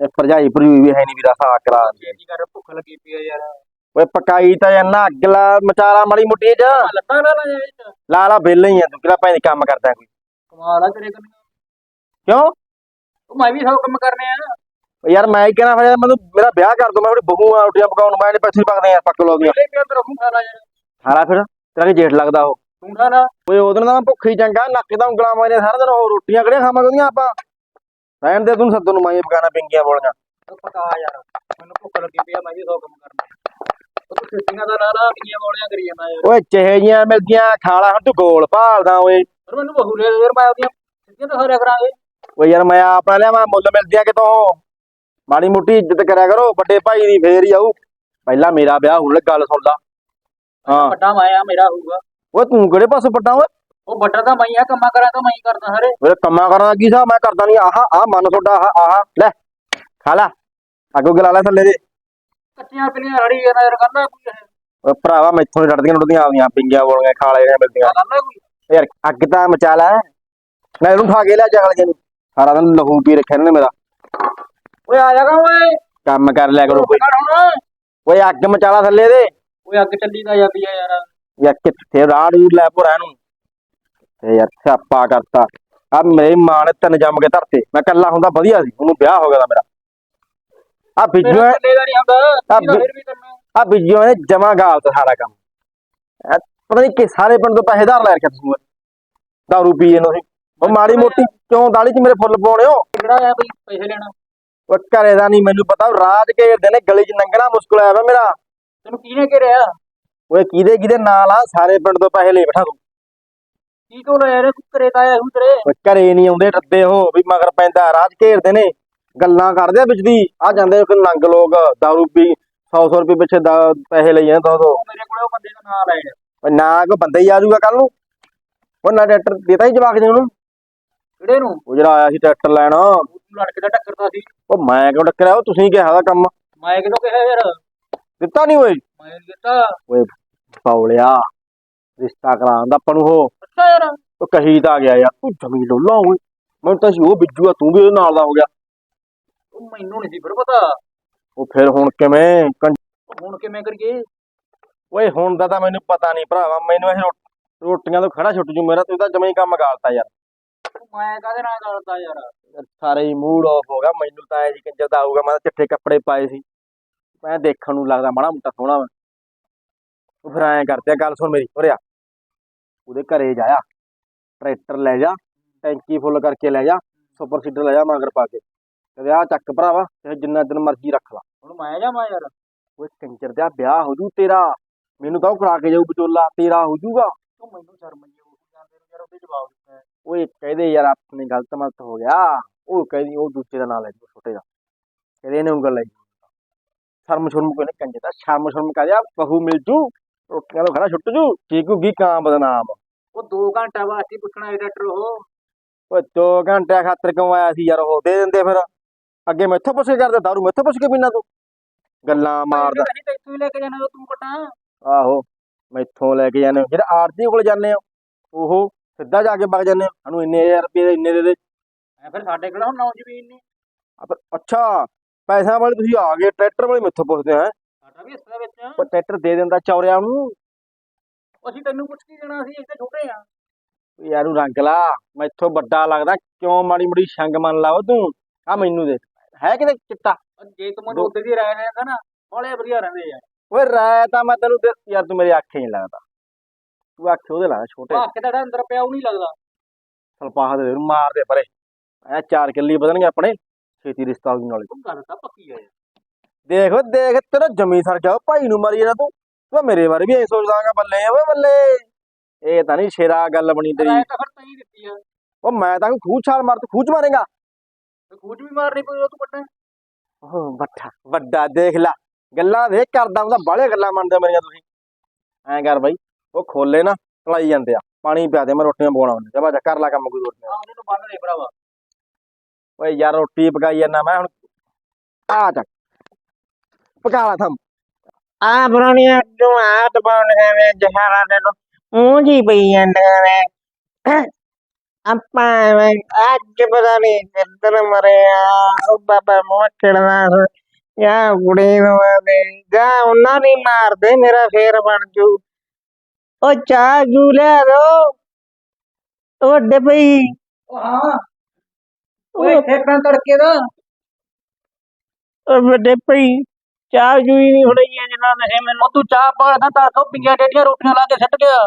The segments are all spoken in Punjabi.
ਇਹ ਭਰਜਾਈ ਭਰੂਈ ਵੀ ਹੈ ਨਹੀਂ ਵੀਰਾ ਸਾਕ ਕਰਾ ਦਿੰਦੀ। ਕੀ ਕਰ ਭੁੱਖ ਲੱਗੀ ਪਈ ਆ ਯਾਰ। ਓਏ ਪਕਾਈ ਤਾਂ ਜੰਨਾ ਅਗਲਾ ਮਚਾਲਾ ਮਾੜੀ ਮੁੱਟੀ ਚ ਲੱਤਾਂ ਨਾ ਨਾ ਚ ਲਾ ਲਾ ਬਿੱਲ ਹੀ ਆ ਤੂੰ ਕਿਹੜਾ ਭੈਣ ਕੰਮ ਕਰਦਾ ਕੋਈ। ਕਮਾਲ ਆ ਤੇਰੇ ਕੰਨ। ਕਿਉਂ? ਉਹ ਮੈਂ ਵੀ ਸਭ ਕੰਮ ਕਰਨੇ ਆ। ਯਾਰ ਮੈਂ ਹੀ ਕਹਿਣਾ ਫਿਰ ਮੈਨੂੰ ਮੇਰਾ ਵਿਆਹ ਕਰ ਦੋ ਮੈਂ ਥੋੜੀ ਬਹੂ ਆ ਰੋਟੀਆਂ ਪਕਾਉਣ ਮੈਂ ਨਹੀਂ ਪੈਸੇ ਪਕਦੇ ਆ ਪੱਕ ਲਾ ਯਾਰ। ਹਾਰਾ ਫਿਰ ਤੇਰਾ ਕੀ ਜੇਠ ਲੱਗਦਾ ਉਹ। ਤੂੰ ਲਾ ਓਏ ਉਹਦੋਂ ਮੈਂ ਭੁੱਖ ਚੰਗਾ ਨੱਕ ਤਾਂ ਉਂਗਲਾਂ ਮਾਰੀਆਂ ਸਾਰਾ ਦਿਨ ਉਹ ਰੋਟੀਆਂ ਕਿਹੜੀਆਂ ਖਾਵਾਂਗੇ ਉਹਦੀਆਂ ਆਪਾਂ। ਰਹਿਣ ਦੇ ਤੂੰ ਸੱਦੋਂ ਨੂੰ ਮਾਈ ਪਕਾਣਾ ਪਿੰਗੀਆਂ ਬੋਲੀਆਂ। ਪਤਾ ਯਾਰ ਮੈਨੂੰ ਭੁੱਖ ਲੱਗੀ ਪਈ ਆ ਮੈਂ ਵੀ ਸਭ ਕੰਮ ਕਰਨਾ। ਉਹ ਤੂੰ ਸਿੱਧੀਆਂ ਦਾ ਲਾ ਲਾ ਕਿੰਨੀਆਂ ਬੋਲੀਆਂ ਕਰੀ ਜਾਂਦਾ ਯਾਰ। ਓਏ ਚਿਹੜੀਆਂ ਮਿਲਦੀਆਂ ਖਾਲਾ ਤੂੰ ਗੋਲ ਭਾਲਦਾ ਓਏ। ਪਰ ਮੈਨੂੰ ਬਹੂ ਲੈ ਯਾਰ ਮੈਂ ਉਹਦੀਆਂ ਸਿੱਧੀਆਂ ਤਾਂ ਸਾਰਿਆ ਕਰਾਂਗੇ। ਓਏ ਯਾਰ ਮੈਂ ਆਪਣਾ ਲਿਆ ਮੈਂ ਮੁੱਲ ਮਿਲਦੀਆਂ ਕਿਤੋਂ? ਮਾੜੀ ਮੁੱਟੀ ਇੱਜ਼ਤ ਕਰਿਆ ਕਰੋ ਵੱਡੇ ਭਾਈ ਦੀ ਫੇਰ ਹੀ ਆਊ। ਪਹਿਲਾਂ ਮੇਰਾ ਵਿਆਹ ਹੁਣ ਗੱਲ ਹਾਂ ਵੱਡਾ ਮਾਇਆ ਮੇਰਾ ਹੋਊਗਾ। ਓਏ ਤੂੰ ਕਿਹੜੇ ਪਾਸੇ ਵੱਡਾ ਓਏ? ਉਹ ਵੱਡਾ ਤਾਂ ਮੈਂ ਆ ਕੰਮਾਂ ਕਰਾਂ ਤਾਂ ਮੈਂ ਹੀ ਕਰਦਾ ਸਾਰੇ। ਮੇਰੇ ਕੰਮਾਂ ਕਰਨ ਦਾ ਕੀ ਸਾਬ ਮੈਂ ਕਰਦਾ ਨਹੀਂ ਆਹ ਆਹ ਮਨ ਤੁਹਾਡਾ ਆਹ ਆਹ ਲੈ ਖਾ ਲਾ। ਅੱਗੋਂ ਗਲਾ ਲੈ ਥੱਲੇ ਦੇ। ਕੱਚੀਆਂ ਪਿਲੀਆਂ ਰੜੀ ਜਾਂਦਾ ਯਾਰ ਕਰਨਾ ਕੋਈ ਇਹ। ਓਏ ਭਰਾਵਾ ਮੈਥੋਂ ਨੀ ਡਰਦੀਆਂ ਡੁੱਡੀਆਂ ਆਉਂਦੀਆਂ ਪਿੰਗੀਆਂ ਬੋਲੀਆਂ ਖਾਲੇ ਨੇ ਮਿਲਦੀਆਂ ਕਰਨਾ ਕੋਈ? ਯਾਰ ਅੱਗ ਤਾਂ ਮਚਾ ਲੈ। ਮੈਂ ਇਹਨੂੰ ਠਾ ਕੇ ਲਿਆ ਜਗਲ ਜੇ ਨੂੰ ਸਾਰਾ ਦਿਨ ਲਹੂ ਪੀ ਰੱਖਿਆ ਇਹਨੇ ਮੇਰਾ। ਓਏ ਆ ਜਾਗਾ ਓਏ? ਕੰਮ ਕਰ ਲਿਆ ਕਰੋ ਕੋਈ। ਕਰ ਹੁਣ ਓਏ? ਅੱਗ ਮਚਾ ਲਾ ਥੱਲੇ ਦੇ। ਓਏ ਅੱਗ ਚੱਲੀ ਤਾਂ ਜਾਂਦੀ ਆ ਯਾਰ। ਯਾਰ ਕਿੱਥੇ ਰਾੜ ਰੂੜ ਲੈ ਭੋਰਾ ਨੂੰ ਤੇ ਯਾਰ ਸਿਆਪਾ ਕਰਤਾ। ਆ ਮੇਰੀ ਮਾਂ ਨੇ ਤਿੰਨ ਜੰਮ ਕੇ ਧਰਤੇ। ਮੈਂ ਕੱਲਾ ਹੁੰਦਾ ਵਧੀਆ ਸੀ। ਉਹਨੂੰ ਵਿਆਹ ਹੋ ਗਿਆ ਦਾ ਮੇਰਾ। ਆ ਬਿੱਜੂ ਨਹੀਂ ਹੁੰਦਾ ਆ ਤੇਰਾ ਫਿਰ ਵੀ ਕਰਨਾ। ਆ ਬਿੱਜੂ ਨੇ ਜਮਾ ਗਾਲਤ ਸਾਰਾ ਕੰਮ। ਐ ਪਤਾ ਨਹੀਂ ਕਿ ਸਾਰੇ ਪਿੰਡ ਤੋਂ ਪੈਸੇ ਧਾਰ ਲੈ ਰੱਖਿਆ ਤੁਸੀਂ ਦਾਰੂ ਪੀਏ ਨੂੰ ਉਹ ਮਾੜੀ ਮੋਟੀ ਕਿਉਂ ਦਾੜੀ 'ਚ ਮੇਰੇ ਫੁੱਲ ਪਾਉਣੇ ਹੋ। ਕਿਹੜਾ ਆ ਬਈ ਪੈਸੇ ਲੈਣਾ? ਉਹ ਘਰੇ ਦਾ ਨਹੀਂ ਮੈਨੂੰ ਪਤਾ। ਰਾਜ ਘੇਰਦੇ ਨੇ ਗਲੀ 'ਚ ਲੰਘਣਾ ਮੁਸ਼ਕਲ ਆਇਆ ਵਾ ਮੇਰਾ। ਤੈਨੂੰ ਕਿਹਨੇ ਘੇਰਿਆ? ਓਏ ਕਿਹਦੇ ਕਿਹਦੇ ਨਾਲ ਆ? ਸਾਰੇ ਪਿੰਡ ਤੋਂ ਪੈਸੇ ਲੈ ਬੈਠਾ ਤੂੰ। ਕੀ ਕੋਲ ਯਾਰ ਤੂੰ ਘਰੇ ਤਾਂ ਆਇਆ ਹੂੰ ਤੇਰੇ ਓਏ ਘਰੇ ਨਹੀਂ ਆਉਂਦੇ ਰੱਦੇ ਹੋ ਵੀ ਮਗਰ ਪੈਂਦਾ। ਰਾਜ ਘੇਰਦੇ ਨੇ ਗੱਲਾਂ ਕਰਦੇ ਆ ਵਿੱਚ ਦੀ। ਆ ਜਾਂਦੇ ਕੋਈ ਨੰਗ ਲੋਕ ਦਾਰੂ ਪੀ 100 100 ਰੁਪਏ ਪਿੱਛੇ ਦਾ- ਪੈਸੇ ਲਈ ਜਾਂਦੇ ਦੋ ਦੋ ਉਹ ਮੇਰੇ ਕੋਲੇ ਉਹ ਬੰਦੇ ਦਾ ਨਾਂ ਲੈ ਓਏ ਨਾ ਕੋਈ ਬੰਦਾ ਹੀ ਆ ਜਾਊਗਾ ਕੱਲ ਨੂੰ। ਉਹ ਨਾ ਟਰੈਕਟਰ ਦੇਤਾ ਹੀ ਜਵਾਕ ਜੀ ਉਹਨੂੰ ਕਿਹੜੇ ਨੂੰ? ਉਹ ਜਿਹੜਾ ਆਇਆ ਸੀ ਟਰੈਕਟਰ ਲੈਣ। ਉਹ ਤੂੰ ਲੜਕੇ ਦਾ ਟੱਕਰਦਾ ਸੀ। ਮੈਂ ਕਿਉਂ ਟੱਕਰਿਆ? ਉਹ ਤੁਸੀਂ ਕਿਹਾ ਦਾ ਕੰਮ। ਮੈਂ ਕਿਦੋਂ ਕਿਹਾ ਯਾਰ? ਦਿੱਤਾ ਨਹੀਂ ਓਏ। ਮੈਂ ਨੀ ਦਿੱਤਾ ਪੌਲਿਆ ਰਿਸ਼ਤਾ ਕਰਾਉਣ ਦਾ ਆਪਾਂ ਨੂੰ ਉਹ। ਅੱਛਾ ਯਾਰ ਉਹ ਕਹੀ ਤਾਂ ਗਿਆ ਯਾਰ ਤੂੰ ਜ਼ਮੀਨ ਲੋਲਾ ਓਏ। ਮੈਨੂੰ ਤਾਂ ਸੀ ਉਹ ਬਿੱਜੂ ਆ ਤੂੰ ਵੀ ਉਹਦੇ ਨਾਲ ਦਾ ਹੋ ਗਿਆ। ਉਹ ਮੈਨੂੰ ਨਹੀਂ ਸੀ ਫਿਰ ਪਤਾ। ਉਹ ਫਿਰ ਹੁਣ ਕਿਵੇਂ? ਕੰ- ਉਹ ਹੁਣ ਕਿਵੇਂ ਕਰੀਏ? ਓਏ ਹੁਣ ਦਾ ਤਾਂ ਮੈਨੂੰ ਪਤਾ ਨਹੀਂ ਭਰਾਵਾ। ਮੈਨੂੰ ਇਹ ਰੋ- ਰੋਟੀਆਂ ਤੋਂ ਖੜਾ ਛੁੱਟ ਜੂ ਮੇਰਾ ਤੂੰ ਤਾਂ ਜਮੇ ਹੀ ਕੰਮ ਗਾਲਤਾ ਯਾਰ। ਉਹ ਮੈਂ ਕਾਹਦੇ ਨਾਲ ਕਰਦਾ ਯਾਰ? ਸਾਰੇ ਹੀ ਮੂਡ ਆਫ ਹੋ ਗਿਆ। ਮੈਨੂੰ ਤਾਂ ਐ ਜੀ ਕੰਜਰ ਦਾ ਆਊਗਾ ਮੈਂ ਤਾਂ ਚਿੱਟੇ ਕੱਪੜੇ ਪਾਏ ਸੀ। ਮੈਂ ਦੇਖਣ ਨੂੰ ਲੱਗਦਾ ਮਾੜਾ ਮੋਟਾ ਸੋਹਣਾ ਵਾ। ਉਹ ਫਿਰ ਐਂ ਕਰਦੇ ਆ ਗੱਲ ਸੁਣ ਮੇਰੀ ਉਰੇ ਆ। ਉਹਦੇ ਘਰੇ ਜਾਇਆ ਟਰੈਕਟਰ ਲੈ ਜਾ ਟੈਂਕੀ ਫੁੱਲ ਕਰਕੇ ਲੈ ਜਾ ਸੁਪਰ ਸੀਡਰ ਲੈ ਜਾ ਮਗਰ ਪਾ ਕੇ। ਤੇ ਆ ਚੱਕ ਭਰਾਵਾ ਤੇ ਜਿੰਨਾ ਦਿਨ ਮਰਜ਼ੀ ਰੱਖ ਲਾ। ਹੁਣ ਮੈਂ ਜਾਵਾਂ ਯਾਰ। ਓਏ ਕੰਜਰ ਦਾ ਵਿਆਹ ਹੋ ਜੂ ਤੇਰਾ। ਮੈਨੂੰ ਤਾਂ ਉਹ ਕਰਾ ਕੇ ਜਾਊ ਵਿਚੋਲਾ ਤੇਰਾ ਹੋ ਜੂਗਾ। ਤੂੰ ਮੈਨੂੰ ਸ਼ਰਮ ਆਈ ਉਹ ਜਾਂਦੇ ਨੂੰ ਯਾਰ ਉਹਦੇ ਜਵਾਬ ਦਿੱਤਾ ਹੈ। ਓਏ ਕਹਦੇ ਯਾਰ ਆਪਣੇ ਗਲਤ ਮਤ ਹੋ ਗਿਆ। ਉਹ ਕਹਿੰਦੀ ਉਹ ਦੂਜੇ ਦਾ ਨਾਂ ਲੈ ਜੂ ਛੋਟੇ ਦਾ। ਕਹਿੰਦੇ ਇਹਨੇ ਉਂਗਲ ਲੈ ਜੂ ਸ਼ਰਮ ਸ਼ਰਮ ਕੋਈ ਨਹੀਂ ਕੰਜੇ ਦਾ। ਸ਼ਰਮ ਸ਼ਰਮ ਕਰ ਜਾ ਬਹੂ ਮਿਲ ਜੂ। ਰੋਟੀਆਂ ਤੋਂ ਖੜਾ ਛੁੱਟ ਜੂ? ਚੀਕੂ ਗੀ ਕਾਂ ਬਦਨਾਮ? ਉਹ 2 ਘੰਟਾ ਵਾਸਤੇ ਪੁੱਛਣਾ ਇਹ ਡਾਕਟਰ ਉਹ। ਓਏ ਦੋ ਘੰਟੇ ਖਾਤਰ ਕਿਉਂ ਆਇਆ ਸੀ ਯਾਰ ਉਹ? ਦੇ ਦਿੰਦੇ ਫਿਰ। ਅੱਗੇ ਮੈਥੋਂ ਪੁੱਛ ਕੇ ਕਰਦੇ ਦਾਰੂ ਮੈਥੋਂ ਪੁੱਛ ਕੇ ਪੀਣਾ ਤੂੰ? ਗੱਲਾਂ ਮਾਰਦਾ। ਨਹੀਂ ਤਾਂ ਇੱਥੋਂ ਹੀ ਲੈ ਕੇ ਜਾਣਾ ਤੂੰ ਕਟਾਂ ਆਹੋ ਮੈਥੋਂ ਲੈ ਕੇ ਹੋ ਜਿਹੜੇ ਆਰਤੀ ਕੋਲ ਜਾਂਦੇ ਹੋ ਉਹ ਸਿੱਧਾ ਜਾ ਕੇ ਵਗ ਜਾਂਦੇ ਹੋ ਸਾਨੂੰ ਇੰਨੇ ਹਜ਼ਾਰ ਰੁਪਏ ਦੇ ਇੰਨੇ ਦੇ ਦੇ। ਐ ਫਿਰ ਸਾਡੇ ਕੋਲ ਹੁਣ ਨੌ। ਜ਼ਮੀਨ ਨਹੀਂ ਆ ਫਿਰ ਅੱਛਾ ਪੈਸਿਆਂ ਵਾਲੇ ਤੁਸੀਂ ਆ ਗਏ ਟਰੈਕਟਰ ਵਾਲੇ ਮੈਥੋਂ ਪੁੱਛਦੇ ਹੈ। ਸਾਡਾ ਵੀ ਹਿੱਸਾ ਵਿੱਚ। ਉਹ ਟਰੈਕਟਰ ਦੇ ਦਿੰਦਾ ਚੌਰਿਆਂ ਨੂੰ। ਅਸੀਂ ਤੈਨੂੰ ਪੁੱਛ ਕੇ ਜਾਣਾ ਸੀ ਇੱਥੇ ਛੋਟੇ ਆ। ਯਾਰ ਨੂੰ ਰੰਗ ਲਾ ਮੈਥੋਂ ਵੱਡਾ ਲੱਗਦਾ ਕਿਉਂ ਮਾੜੀ ਮੁੜੀ ਸੰਗ ਮੰਨ ਲਾ ਉਹ ਤੂੰ? ਆ ਮੈਨੂੰ ਦੇ। ਹੈ ਕਿਤੇ ਚਿੱਟਾ? ਜੇ ਤੂੰ ਮੈਨੂੰ ਉੱਤੇ ਦੀ ਰਾਇ ਲੈਂਦਾ ਨਾ ਬੜੇ ਵਧੀਆ ਰਹਿੰਦੇ ਆ ਓਏ ਰਾਇ ਤਾਂ ਮੈਂ ਤੈਨੂੰ ਦੇ ਯਾਰ ਤੂੰ ਮੇਰੇ ਅੱਖੇ ਨਹੀਂ ਲੱਗਦਾ। ਤੂੰ ਅੱਖੇ ਉਹਦੇ ਲੱਗਦਾ ਛੋਟੇ। ਭਾਗ ਕੇ ਤੁਹਾਡਾ ਅੰਦਰ ਪਿਆ ਉਹ ਨਹੀਂ ਲੱਗਦਾ। ਸਲਪਾਹ ਦੇ ਮਾਰ ਦੇ ਪਰੇ। ਐ ਚਾਰ ਕਿੱਲੀ ਵਧਣਗੇ ਆਪਣੇ ਛੇਤੀ ਰਿਸ਼ਤਾ ਉਹ ਗੱਲ ਤਾਂ ਪੱਕੀ ਆ ਯਾਰ। ਦੇਖ ਓਏ ਦੇਖ ਤੇਰਾ ਜਮੀ ਸਰ ਜਾ ਭਾਈ ਨੂੰ ਮਾਰੀ ਜਾਣਾ ਤੂੰ। ਤੂੰ ਮੇਰੇ ਬਾਰੇ ਵੀ ਐ ਸੋਚਦਾਗਾ ਬੱਲੇ ਓਏ ਬੱਲੇ। ਇਹ ਤਾਂ ਨਹੀਂ ਸ਼ੇਰਾ ਗੱਲ ਬਣੀ ਤੇਰੀ। ਰਾਇ ਤਾਂ ਫਿਰ ਤੈਂ ਹੀ ਦਿੱਤੀ ਆ। ਉਹ ਮੈਂ ਤਾਂ ਖੂਚ ਛਾਲ ਮਾਰ ਤੂੰ ਖੂਚ ਮਾਰੇਗਾ? ਤੇ ਖੂਜ ਵੀ ਮਾਰਨੀ ਪਈ ਉਹ ਤੂੰ ਕੱਟਾਂ ਉਹ ਵੱਡਾ ਵੱਡਾ ਦੇਖ ਲੈ। ਗੱਲਾਂ ਦੇਖ ਕਰਦਾ ਹੁੰਦਾ ਬਾਹਲੇ ਗੱਲਾਂ ਮੰਨਦੇ ਮੇਰੀਆਂ ਤੁਸੀਂ। ਐਂ ਕਰ ਬਾਈ ਉਹ ਖੋਲੇ ਨਾ ਭਲਾਈ ਜਾਂਦੇ ਆ। ਪਾਣੀ ਪਿਆ ਦੇ ਮੈਂ ਰੋਟੀਆਂ ਪਕਾਉਣਾ ਉਹਨੇ ਜਾ ਬਾਜਾ ਕਰ ਲੈ ਕੰਮ ਕੋਈ ਰੋਟੀਆਂ ਆ ਉਹਨੂੰ ਨੂੰ ਬੰਨ ਦੇ ਭਰਾਵਾ। ਓਏ ਯਾਰ ਰੋਟੀ ਪਕਾਈ ਜਾਂਦਾ ਮੈਂ ਹੁਣ। ਆ ਚੱਕ ਪਕਾ ਲਾ ਥੰਮ। ਆ ਬਰੋਣੀਆਂ ਤੂੰ ਆ ਦਬਾਉਣ ਗਏ ਜਹਾਰਾ ਦੇ ਨੂੰ। ਮੂੰਹ ਜੀ ਪਈ ਜਾਂਦੇ ਨੇ ਆਪਾਂ ਐਵੇਂ ਅੱਜ ਪਤਾ ਨਹੀਂ ਕਿੱਧਰ ਮਰਿਆ ਉਹ ਬਾਬਾ ਮੋਚੜਨਾ ਜਾਂ ਕੁੜੀ ਨੂੰ ਦੇ ਜਾਂ ਉਹਨਾਂ ਦੀ ਮਾਰਦੇ ਮੇਰਾ ਫੇਰ ਬਣ ਜੂ। ਉਹ ਚਾਹ ਜੂ ਲੈ ਦੋ। ਉਹ ਵੱਡੇ ਭਈ ਉਹ ਹਾਂ ਓਏ ਇੱਥੇ ਤੜਕੇ ਦਾ ਉਹ ਵੱਡੇ ਭਈ ਚਾਹ ਜੂ ਹੀ ਨਹੀਂ ਫੜਈਆਂ ਜਨਾ ਨਸ਼ੇ ਮੈਨੂੰ ਤੂੰ ਚਾਹ ਪਾਲਦਾ ਤਾਂ ਸੋ ਪਿੰਗੀਆਂ ਡੇਡੀਆਂ ਰੋਟੀਆਂ ਲਾ ਕੇ ਸਿੱਟ ਗਿਆ?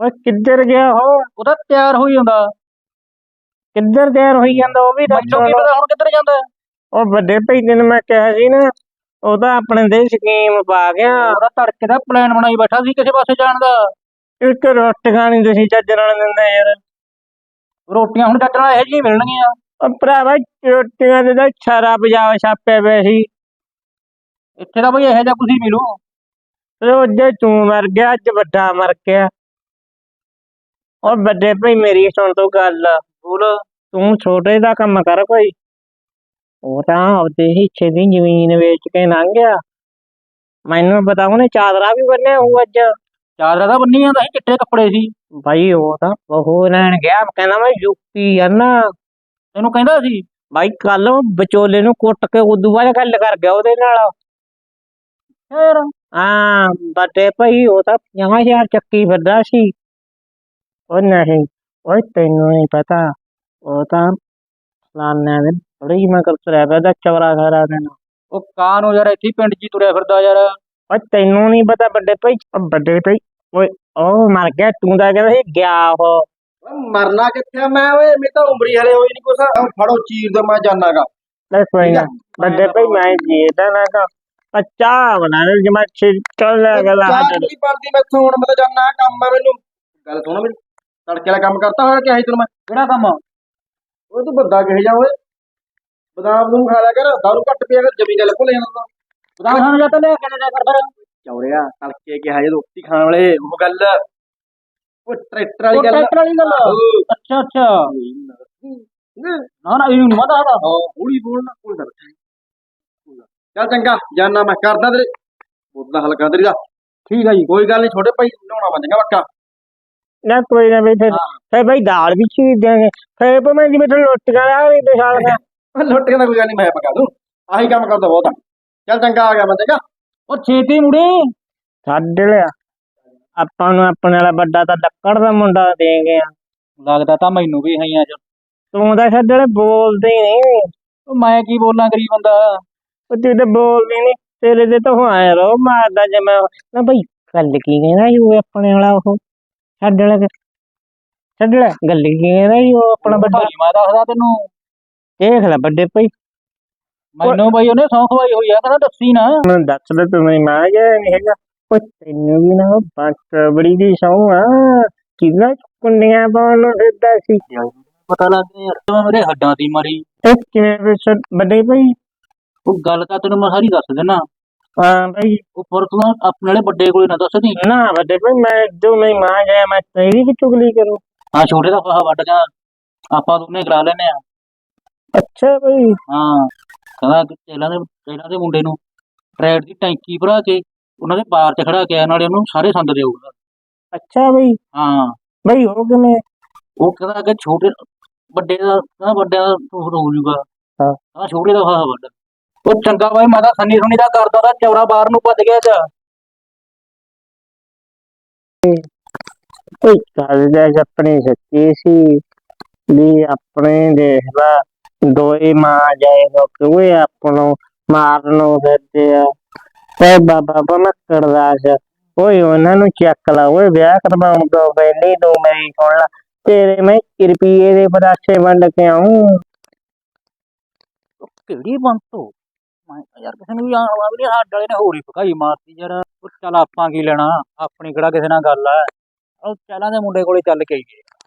ਉਹ ਕਿੱਧਰ ਗਿਆ ਹੋ ਉਹ ਤਾਂ ਤਿਆਰ ਹੋਈ ਹੁੰਦਾ ਕਿੱਧਰ ਤਿਆਰ ਹੋਈ ਜਾਂਦਾ ਉਹ ਵੀ ਮੈਨੂੰ ਕੀ ਪਤਾ ਹੁਣ ਕਿੱਧਰ ਜਾਂਦਾ? ਉਹ ਵੱਡੇ ਭਈ ਨੇ ਮੈਂ ਕਿਹਾ ਸੀ ਨਾ ਉਹ ਤਾਂ ਆਪਣੇ ਦੇ ਸਕੀਮ ਪਾ ਗਿਆ। ਉਹਦਾ ਤੜਕੇ ਦਾ ਪਲਾਨ ਬਣਾਈ ਬੈਠਾ ਸੀ ਕਿਸੇ ਪਾਸੇ ਜਾਣ ਦਾ। ਇੱਕ ਰੋਟੀਆਂ ਨਹੀਂ ਤੁਸੀਂ ਚੱਜ ਨਾਲ ਦਿੰਦੇ ਯਾਰ। ਰੋਟੀਆਂ ਹੁਣ ਚੱਟਣਾ ਇਹੋ ਜਿਹੀਆਂ ਮਿਲਣਗੀਆਂ। ਉਹ ਭਰਾਵਾ ਰੋਟੀਆਂ ਦੇ ਤਾਂ ਛਾਰਾ ਪਜਾਵਾ ਛਾਪੇ ਪਏ ਸੀ। ਇੱਥੇ ਤਾਂ ਬਈ ਇਹੋ ਜਿਹਾ ਕੁਝ ਹੀ ਮਿਲੂ। ਰੋਜੇ ਤੂੰ ਮਰ ਗਿਆ ਅੱਜ ਵੱਡਾ ਮਰ ਗਿਆ। ਉਹ ਵੱਡੇ ਭਈ ਮੇਰੀ ਸੁਣ ਤੂੰ ਗੱਲ। ਬੋਲ ਤੂੰ ਛੋਟੇ ਦਾ ਕੰਮ ਕਰ ਕੋਈ। ਉਹ ਤਾਂ ਆਪਦੇ ਹਿੱਸੇ ਦੀ ਜ਼ਮੀਨ ਵੇਚ ਕੇ ਲੰਘ ਗਿਆ। ਮੈਨੂੰ ਪਤਾ ਉਹਨੇ ਚਾਦਰਾ ਵੀ ਬੰਨਿਆ ਹੋਊ ਅੱਜ। ਚਾਦਰਾ ਤਾਂ ਬੰਨੀ ਜਾਂਦਾ ਸੀ ਚਿੱਟੇ ਕੱਪੜੇ ਸੀ। ਭਾਈ ਉਹ ਤਾਂ ਬਹੂ ਲੈਣ ਗਿਆ ਕਹਿੰਦਾ ਮੈਂ ਯੂਪੀ ਆ ਨਾ ਤੈਨੂੰ ਕਹਿੰਦਾ ਸੀ? ਭਾਈ ਕੱਲ ਵਿਚੋਲੇ ਨੂੰ ਕੁੱਟ ਕੇ ਉਦੋਂ ਬਾਅਦ ਗੱਲ ਕਰ ਗਿਆ ਉਹਦੇ ਨਾਲ। ਫੇਰ? ਹਾਂ ਵੱਡੇ ਭਾਈ ਉਹ ਤਾਂ 50000 ਚੱਕੀ ਫਿਰਦਾ ਸੀ। ਉਹ ਨਹੀਂ ਓਏ ਤੈਨੂੰ ਨਹੀਂ ਪਤਾ ਉਹ ਤਾਂ ਫਲਾਨਾ ਦੇ ਬੜੀ ਮਗਰ ਤੁਰਿਆ ਪਿਆ ਦਾ ਚਵਰਾ ਸਾਰਾ ਦਿਨ। ਉਹ ਕਾਂ ਨੂੰ ਯਾਰ ਇੱਥੇ ਹੀ ਪਿੰਡ 'ਚ ਹੀ ਤੁਰਿਆ ਫਿਰਦਾ ਯਾਰ। ਓਏ ਤੈਨੂੰ ਨਹੀਂ ਪਤਾ ਵੱਡੇ ਭਾਈ ਉਹ ਵੱਡੇ ਭਾਈ ਓਏ ਉਹ ਮਰ ਗਿਆ ਤੂੰ ਤਾਂ ਕਹਿੰਦਾ ਸੀ ਗਿਆ ਉਹ। ਮਰਨਾ ਕਿੱਥੇ ਆ ਮੈਂ ਓਏ ਮੇਰੀ ਤਾਂ ਉਮਰੀ ਹਲੇ ਹੋਈ ਨਹੀਂ ਕੁਛ। ਆਹ ਫੜੋ ਚੀਰ ਦਾ ਮੈਂ ਜਾਣਾਗਾ। ਲੈ ਕੋਈ ਨਾ ਵੱਡੇ ਭਾਈ ਮੈਂ ਜੀਦਾ ਨਾ ਤਾਂ ਅੱਛਾ ਬਣਾ ਲੈ ਜਮਾ ਚੱਲ ਗਲਾ ਚਾਹ ਨਹੀਂ ਬਣਦੀ ਮੈਥੋਂ ਹੁਣ ਮੈਂ ਤਾਂ ਜਾਣਾ ਕੰਮ ਆ ਮੈਨੂੰ। ਗੱਲ ਸੁਣ ਮੇਰੀ ਤੜਕੇ ਵਾਲਾ ਕੰਮ ਕਰਤਾ ਹੋਇਆ ਕਿ ਆਹੀ ਤੈਨੂੰ ਮੈਂ? ਕਿਹੜਾ ਕੰਮ? ਉਹ ਤੂੰ ਬੰਦਾ ਕਿਹੇ ਜਾ ਓਏ। ਬਦਾਮ ਨੂੰ ਖਾ ਲਿਆ ਕਰ ਦਾਰੂ ਘੱਟ ਪੀਆ ਕਰ ਜਮੀ ਗੱਲ ਭੁੱਲ ਜਾਂਦਾ। ਬਦਾਮ ਖਾਣ ਜਾ ਤਾਂ ਲੈ ਕੇ ਜਾ ਕਰ ਫਿਰ ਚੌਰਿਆ ਤੜਕੇ ਕਿਹਾ ਜੇ ਰੋਟੀ ਖਾਣ ਵਾਲੇ ਉਹ ਗੱਲ। ਉਹ ਟਰੈਕਟਰ ਵਾਲੀ ਗੱਲ ਟਰੈਕਟਰ ਵਾਲੀ ਗੱਲ ਆਹੋ। ਅੱਛਾ ਅੱਛਾ। ਨਾ ਨਾ ਇਹ ਨਹੀਂ ਮਤਾ ਆਦਾ ਹਾਂ ਹੌਲੀ ਬੋਲਣਾ ਕੋਈ ਗੱਲ ਚੱਲ ਚੰਗਾ ਜਾਨਾ ਮੈਂ ਕਰਦਾ ਤੇਰੇ। ਉਹਦਾ ਹੱਲ ਕਰ ਤੇਰੀ ਦਾ। ਠੀਕ ਆ ਜੀ। ਕੋਈ ਗੱਲ ਨਹੀਂ ਛੋਟੇ ਭਾਈ ਨਹਾਉਣਾ ਬੰਦੇਗਾ ਪੱਕਾ। ਨਾ ਕੋਈ ਨਾ ਬਈ ਫਿਰ ਫਿਰ ਭਾਈ ਦਾਲ ਵੀ ਚੀਰ ਦੇਂਗੇ ਫਿਰ ਭਾਵੇਂ ਜਿਵੇਂ ਤੁਹਾਨੂੰ ਰੋਟੀਆਂ ਲਾ ਵੀ ਤੇ ਸਾਲ ਦਾ। ਲੁੱਟੀਆਂ ਦਾ ਕੋਈ ਗੱਲ ਨਹੀਂ ਮੈਂ ਪਕਾ ਦੂੰ। ਆਹੀ ਕੰਮ ਕਰਦਾ ਬਹੁਤ। ਆ ਚੱਲ ਚੰਗਾ ਆ ਗਿਆ ਬੰਦੇਗਾ ਉਹ ਛੇਤੀ ਮੁੜੀ। ਛੱਡ ਲਿਆ। ਆਪਾਂ ਨੂੰ ਆਪਣੇ ਵਾਲਾ ਵੱਡਾ ਤਾਂ ਲੱਕੜ ਦਾ ਮੁੰਡਾ ਦੇ ਗਿਆ ਲੱਗਦਾ ਤਾਂ ਮੈਨੂੰ ਵੀ ਹਈਆਂ ਚ। ਤੂੰ ਤਾਂ ਛੱਡ ਲੈ ਬੋਲਦੇ ਹੀ ਨਹੀਂ। ਉਹ ਮੈਂ ਕੀ ਬੋਲਾਂ ਗਰੀਬ ਬੰਦਾ? ਉਹ ਤੂੰ ਤਾਂ ਬੋਲਦੇ ਨਹੀਂ ਤੇਰੇ ਦੇ ਤਾਂ ਹੋਇਆ ਰੋ ਮਾਰਦਾ ਜੇ ਮੈਂ ਨਾ ਭਾਈ ਗੱਲ ਕੀ ਕਹਿੰਦਾ ਜੀ ਉਹ ਆਪਣੇ ਵਾਲਾ ਉਹ? ਛੱਡ ਲੈ ਛੱਡ ਲੈ ਗੱਲ ਕੀ ਕਹਿੰਦਾ ਜੀ ਉਹ ਆਪਣਾ ਵੱਡਾ? ਭਾਈ ਮੈਂ ਦੱਸਦਾ ਤੈਨੂੰ। ਦੇਖ ਲੈ ਵੱਡੇ ਭਾਈ। ਮੈਨੂੰ ਬਈ ਉਹਨੇ ਸੌਂ ਖਵਾਈ ਹੋਈ ਆ ਕਹਿੰਦਾ ਦੱਸੀ ਨਾ। ਮੈਨੂੰ ਦੱਸ ਦੇ ਤੂੰ ਮੇਰੀ ਮਾਂ ਜਾ ਨਹੀਂ ਹੈਗਾ। ਉਹ ਤੈਨੂੰ ਵੀ ਨਾ ਬੰਟ ਬੜੀ ਦੀ ਸੌਂ ਆ। ਕਿੰਨਾ ਕੁੰਡੀਆਂ ਪਾਉਣ ਨੂੰ ਫਿਰਦਾ ਸੀ। ਪਤਾ ਲੱਗ ਗਿਆ ਯਾਰ ਤੂੰ ਮੇਰੇ ਹੱਡਾਂ ਦੀ ਮਰੀ। ਇਹ ਕਿਵੇਂ ਫਿਰ ਵੱਡੇ ਭਾਈ ਉਹ ਗੱਲ ਤਾਂ ਤੈਨੂੰ ਮੈਂ ਸਾਰੀ ਦੱਸ ਦੇਣਾ ਹਾਂ ਭਾਈ ਉੱਪਰ ਤੂੰ ਆਪਣੇ ਵਾਲੇ ਵੱਡੇ ਕੋਲੇ ਨਾ ਦੱਸਦੀ ਨਾ। ਵੱਡੇ ਭਾਈ ਮੈਂ ਜੋ ਮੇਰੀ ਮਾਂ ਗਿਆ ਮੈਂ ਤੇਰੀ ਵੀ ਚੁਗਲੀ ਕਰੂੰ। ਹਾਂ ਛੋਟੇ ਦਾ ਫਾਹਾ ਵੱਢ ਜਾ। ਆਪਾਂ ਦੋਨੇ ਕਰਾ ਲੈਨੇ ਆ ਅੱਛਾ ਭਾਈ ਹਾਂ ਕਹਿੰਦਾ ਕਿ ਤੇਲਾਂ ਦੇ ਤੇਲਾਂ ਦੇ ਮੁੰਡੇ ਨੂੰ ਟਰੈਕ ਦੀ ਟੈਂਕੀ ਭਰਾ ਕੇ ਉਹਨਾਂ ਦੇ ਬਾਰ 'ਚ ਖੜਾ ਕੇ ਨਾਲੇ ਉਹਨੂੰ ਸਾਰੇ ਸੰਦ ਦੇਊਗਾ। ਅੱਛਾ ਭਾਈ ਹਾਂ। ਭਾਈ ਹੋ ਕਿਵੇਂ? ਉਹ ਕਹਿੰਦਾ ਕਿ ਛੋਟੇ ਵੱਡੇ ਦਾ ਕਹਿੰਦਾ ਵੱਡਿਆਂ ਦਾ ਹੋ ਜੂਗਾ ਹਾਂ। ਕਹਿੰਦਾ ਛੋਟੇ ਦਾ ਫਾਹਾ ਵੱਢ। ਉਹ ਚੰਗਾ ਬਾਈ ਮੈਂ ਤਾਂ ਸੰਨੀ ਸੁਣੀ ਦਾ ਕਰਦਾ ਦਾ ਚੌਰਾ ਬਾਹਰ ਨੂੰ ਭੱਜ ਗਿਆ ਚ ਕੋਈ ਗੱਲ ਦਾ ਆਪਣੀ ਸੱਚੀ ਸੀ ਵੀ ਆਪਣੇ ਦੇਖ ਲਾ ਦੋਏ ਮਾਂ ਜਾਏ ਕਿਉਂ ਆਪਣੋ ਮਾਰਨ ਨੂੰ ਫਿਰਦੇ ਆ। ਤੇ ਬਾਬਾ ਬਮਕੜ ਦਾਸ ਓਏ ਉਹਨਾਂ ਨੂੰ ਚੱਕ ਲਾ ਓਏ ਵਿਆਹ ਕਰਵਾਉਣ ਤੋਂ ਪਹਿਲੇ ਦੋ ਮੇਰੀ ਸੁਣ ਲਾ ਤੇਰੇ ਮੈਂ ਰੁਪਈਏ ਦੇ ਪਤਾਸੇ ਵੰਡ ਕੇ ਆਉਂ ਕਿਹੜੀ ਬੰਤੋ ਮੈਂ ਕਿਹਾ ਯਾਰ ਕਿਸੇ ਨੂੰ ਵੀ ਆਵਾ ਵੀ ਸਾਡੇ ਵਾਲੇ ਨੇ ਹੋਰ ਹੀ ਭਕਾਈ ਮਾਰਤੀ ਯਾਰ। ਉਹ ਚੱਲ ਆਪਾਂ ਕੀ ਲੈਣਾ? ਆਪਣੀ ਕਿਹੜਾ ਕਿਸੇ ਨਾਲ ਗੱਲ ਆ। ਉਹ ਚੱਲਾਂ ਦੇ ਮੁੰਡੇ ਕੋਲੇ ਚੱਲ ਕੇ ਆਈਏ।